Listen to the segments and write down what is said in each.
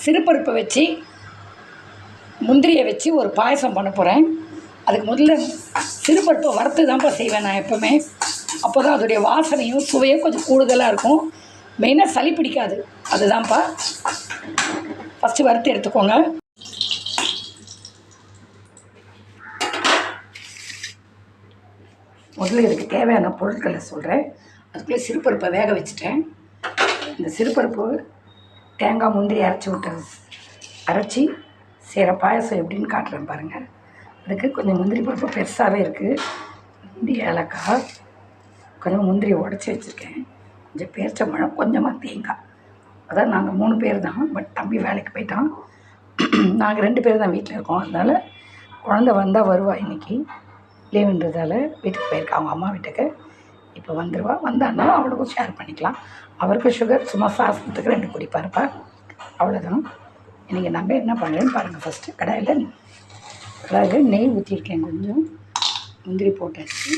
சிறுபருப்பை வச்சு முந்திரியை வச்சு ஒரு பாயசம் பண்ண போகிறேன் அதுக்கு முதல்ல சிறுபருப்பை வறுத்து தான்ப்பா செய்வேன் நான் எப்போவுமே. அப்போ தான் அதோடைய வாசனையும் சுவையும் கொஞ்சம் கூடுதலாக இருக்கும். மெயினாக சளி பிடிக்காது. அதுதான்ப்பா. ஃபஸ்ட்டு வறுத்து எடுத்துக்கோங்க. முதல்ல இதுக்கு தேவையான பொருட்களை சொல்கிறேன் அதுக்குள்ளே சிறுபருப்பை வேக வச்சுட்டேன். இந்த சிறுபருப்பு தேங்காய் முந்திரி அரைச்சி விட்டது அரைச்சி செய்கிற பாயசம் எப்படின்னு காட்டுறேன் பாருங்கள் அதுக்கு கொஞ்சம் முந்திரி பருப்பு பெருசாகவே இருக்குது முந்திரி ஏலக்காய் கொஞ்சம் முந்திரி உடச்சி வச்சுருக்கேன். கொஞ்சம் பேரிச்சம்பழம் கொஞ்சமாக தேங்காய். அதான் நாங்கள் மூணு பேர் தான் பட் தம்பி வேலைக்கு போயிட்டான். நாங்கள் ரெண்டு பேர் தான் வீட்டில் இருக்கோம். அதனால் குழந்த வந்தால் வருவாள் இன்றைக்கி லீவுன்றதால வீட்டுக்கு போயிருக்கா அவங்க அம்மா வீட்டுக்கு. இப்போ வந்துடுவா வந்தான்னா அவளுக்கும் ஷேர் பண்ணிக்கலாம். அவருக்கு சுகர் சும்மா சாசனத்துக்கு ரெண்டு குடிப்பாருப்பா அவ்வளோதான் இன்றைக்கி நம்ம என்ன பண்ணுறேன்னு பாருங்கள் ஃபஸ்ட்டு கடாயில் கடாயில் நெய் ஊற்றிருக்கேன் கொஞ்சம். முந்திரி போட்டாச்சு.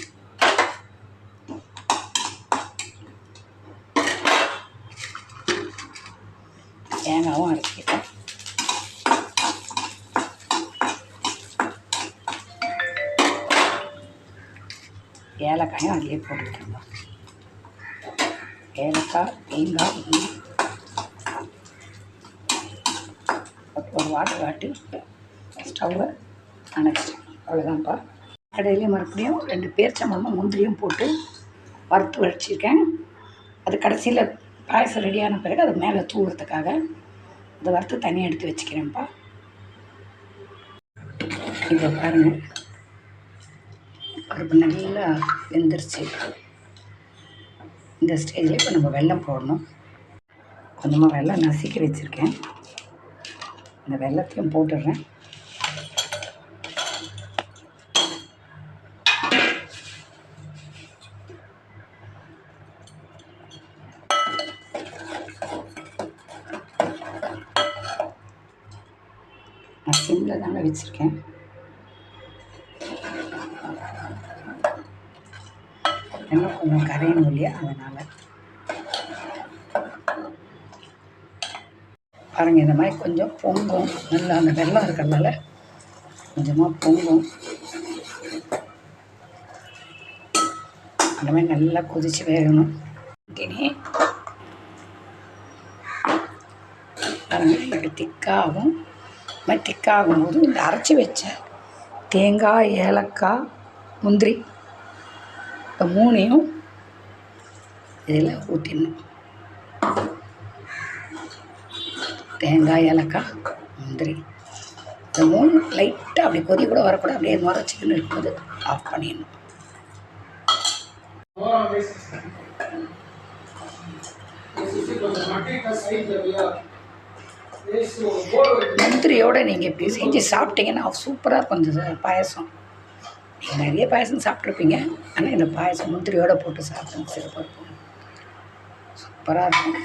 தேங்காவும் அரைச்சிக்கிட்டேன். ஏலக்காயும் அதிலே போட்டுக்கிட்டோம் ஏலக்காய் தேங்காய் ஒரு வாட்டர் வாட்டி ஸ்டவ்வை அணைச்சிட்டேன். அவ்வளோதான்ப்பா கடையிலே மறுபடியும் ரெண்டு பேர்ச்சம்பழமும் முந்திரியும் போட்டு வறுத்து வச்சிருக்கேன். அது கடைசியில் பாயசம் ரெடியான பிறகு அது மேலே தூவுறதுக்காக அதை வறுத்து தனியாக எடுத்து வச்சுக்கிறேன்ப்பா. இப்போ பாருங்கள் பருப்பு நல்லா வெந்துருச்சு இந்த ஸ்டேஜில் இப்போ நம்ம வெள்ளம் போடணும். கொஞ்சமாக வெள்ளம் நசுக்கி வச்சுருக்கேன். இந்த வெள்ளத்தையும் போட்டுடுறேன். நான் சிம்மில் தாங்க வச்சுருக்கேன். இன்னும் கொஞ்சம் கரையணும் இல்லையா? அதனால். பாருங்க இந்த மாதிரி கொஞ்சம் பொங்கும். நல்லா அந்த வெள்ளம் இருக்கிறதுனால கொஞ்சமாக பொங்கும். அந்த மாதிரி நல்லா கொதிச்சு வேகணும். இனி பாருங்க திக்காகும் மாதிரி திக்காகும். போது இந்த அரைச்சி வச்ச தேங்காய் ஏலக்காய் முந்திரி இப்போ மூணையும் இதில் ஊற்றிடணும் தேங்காய் ஏலக்காய் முந்திரி இந்த மூணு லைட்டாக அப்படி கொதி கூட வரக்கூடாது அப்படியே நுரைச்சிக்கின்னு இருக்கும்போது ஆஃப் பண்ணிடணும். முந்திரியோடு நீங்கள் இப்படி செஞ்சு சாப்பிட்டீங்கன்னா சூப்பராக இருக்கும் இந்த பாயசம். நிறைய பாயசம் சாப்பிட்ருப்பீங்க. ஆனால் இந்த பாயசம் முந்திரியோடு போட்டு சாப்பிடுங்க. சிறப்பாக இருக்கும். சூப்பராக இருக்கும்.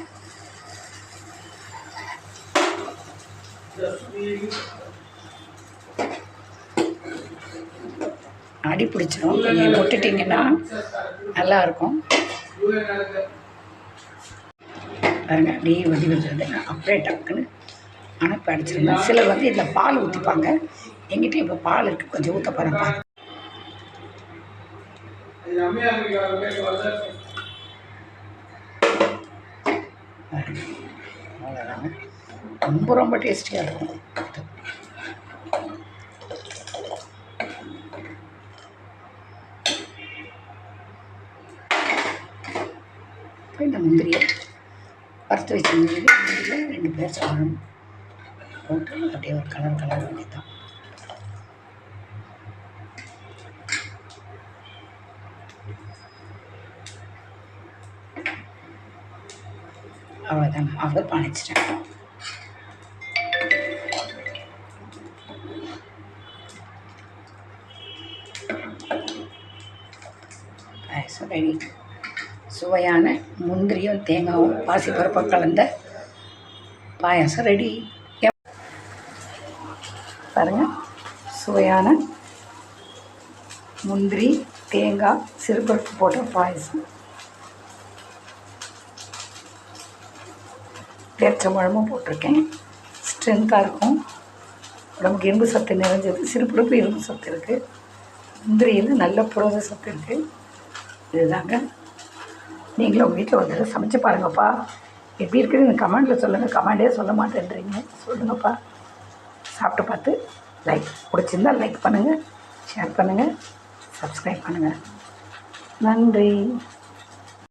அடி பிடிச்சிரும். நீங்கள் விட்டுட்டிங்கன்னா நல்லாயிருக்கும் பாருங்க அப்படியே வதி வந்தது அப்படியே டக்குன்னு அணைப்பு அடிச்சிருந்தேன் சிலர் வந்து இதில் பால் ஊற்றிப்பாங்க எங்கிட்ட இப்போ பால் இருக்குது கொஞ்சம் ஊற்ற போகிறேன் ரொம்ப ரொம்ப டேஸ்டியாக இருக்கும். போய் இந்த முந்திரியை வறுத்து வச்ச முந்திரி முந்திரியில் ரெண்டு பேர் சாப்பிடணும் போட்டு அப்படியே ஒரு கலர் கலர் வேண்டியதான் அவ்வளோதான் அவ்வளோ பணிச்சிட்டேன் பாயசம் ரெடி சுவையான முந்திரியும் தேங்காவும் பாசிப்பருப்பும் கலந்த பாயாசம் ரெடி பாருங்க சுவையான முந்திரி தேங்காய் சிறுபருப்பு போட்ட பாயசம். பேரிச்சம்பழமும் போட்டிருக்கேன். ஸ்ட்ரென்த்தாக இருக்கும். உடம்புக்கு இரும்பு சத்து நிறைஞ்சது. சிறுபருப்பு இரும்பு சத்து இருக்குது முந்திரியில் நல்ல புரத சத்து இருக்குது இதுதாங்க. நீங்களும் உங்கள் வீட்டில் ஒரு தடவை சமைச்சு பாருங்கப்பா. எப்படி இருக்குதுன்னு கமெண்டில் சொல்லுங்கள் கமெண்டே சொல்ல மாட்டேன்றீங்க. சொல்லுங்கப்பா. சாப்பிட்டு பார்த்து லைக் பிடிச்சிருந்தால் லைக் பண்ணுங்கள் ஷேர் பண்ணுங்கள் சப்ஸ்கிரைப் பண்ணுங்கள் நன்றி.